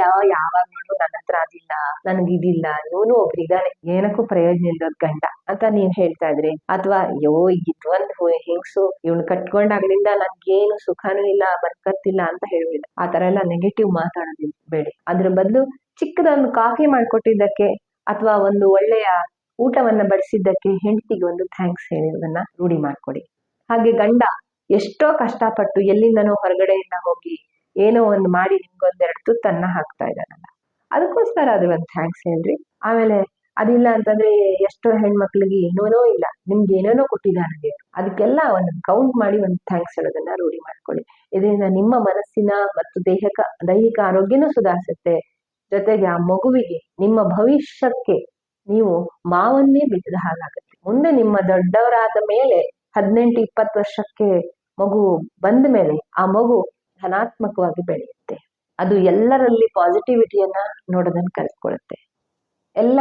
ಯಾವ, ಯಾವಾಗ ನೋಡು ನನ್ನ ಹತ್ರ ಅದಿಲ್ಲ, ನನ್ಗೆ ಇದಿಲ್ಲ, ಇವನು ಒಬ್ರಿದಾನೆ ಏನಕ್ಕೂ ಪ್ರಯೋಜನ ಇಲ್ಲದ ಗಂಡ ಅಂತ ನೀವ್ ಹೇಳ್ತಾ ಇದ್ರಿ. ಅಥವಾ ಅಯ್ಯೋ ಇದೊಂದ್ ಹೆಂಗ್ಸು, ಇವನ್ ಕಟ್ಕೊಂಡಾಗ್ಲಿಂದ ನನ್ಗೇನು ಸುಖನೂ ಇಲ್ಲ, ಬರ್ಕತ್ತಿಲ್ಲ ಅಂತ ಹೇಳುವಿಲ್ಲ ಆ ತರ ಎಲ್ಲ ನೆಗೆಟಿವ್ ಮಾತಾಡೋದಿಲ್ಲ, ಬೇಡಿ. ಅದ್ರ ಬದಲು ಚಿಕ್ಕದೊಂದು ಕಾಫಿ ಮಾಡ್ಕೊಟ್ಟಿದ್ದಕ್ಕೆ ಅಥವಾ ಒಂದು ಒಳ್ಳೆಯ ಊಟವನ್ನ ಬಡಿಸಿದ್ದಕ್ಕೆ ಹೆಂಡತಿಗೆ ಒಂದು ಥ್ಯಾಂಕ್ಸ್ ಹೇಳಿರೋದನ್ನ ರೂಢಿ ಮಾಡ್ಕೊಡಿ. ಹಾಗೆ ಗಂಡ ಎಷ್ಟೋ ಕಷ್ಟಪಟ್ಟು ಎಲ್ಲಿಂದನೋ ಹೊರಗಡೆಯಿಂದ ಹೋಗಿ ಏನೋ ಒಂದು ಮಾಡಿ ನಿಮ್ಗೊಂದೆರಡು ತುತ್ತನ್ನ ಹಾಕ್ತಾ ಇದ್ದಾನಲ್ಲ. ಅದಕ್ಕೋಸ್ಕರ ಅದ್ರ ಒಂದು ಥ್ಯಾಂಕ್ಸ್ ಹೇಳ್ರಿ. ಆಮೇಲೆ ಅದಿಲ್ಲ ಅಂತಂದ್ರೆ ಎಷ್ಟೋ ಹೆಣ್ಮಕ್ಳಿಗೆ ಏನೋನೋ ಇಲ್ಲ, ನಿಮ್ಗೆ ಏನೇನೋ ಕೊಟ್ಟಿದ್ದಾನೆ ದೇವ್ರು. ಅದಕ್ಕೆಲ್ಲ ಒಂದು ಕೌಂಟ್ ಮಾಡಿ ಒಂದು ಥ್ಯಾಂಕ್ಸ್ ಹೇಳೋದನ್ನ ರೂಢಿ ಮಾಡ್ಕೊಳ್ಳಿ. ಇದರಿಂದ ನಿಮ್ಮ ಮನಸ್ಸಿನ ಮತ್ತು ದೇಹಕ, ದೈಹಿಕ ಆರೋಗ್ಯನೂ ಸುಧಾರಿಸುತ್ತೆ. ಜೊತೆಗೆ ಆ ಮಗುವಿಗೆ, ನಿಮ್ಮ ಭವಿಷ್ಯಕ್ಕೆ ನೀವು ಮಾವನ್ನೇ ಬಿಟ್ಟದ ಹಾಗಾಗುತ್ತೆ. ಮುಂದೆ ನಿಮ್ಮ ದೊಡ್ಡವರಾದ ಮೇಲೆ ಹದಿನೆಂಟು ಇಪ್ಪತ್ತು ವರ್ಷಕ್ಕೆ ಮಗು ಬಂದ ಮೇಲೆ ಆ ಮಗು ಧನಾತ್ಮಕವಾಗಿ ಬೆಳೆಯುತ್ತೆ. ಅದು ಎಲ್ಲರಲ್ಲಿ ಪಾಸಿಟಿವಿಟಿಯನ್ನ ನೋಡೋದನ್ನ ಕಲ್ತ್ಕೊಳ್ಳುತ್ತೆ ಎಲ್ಲ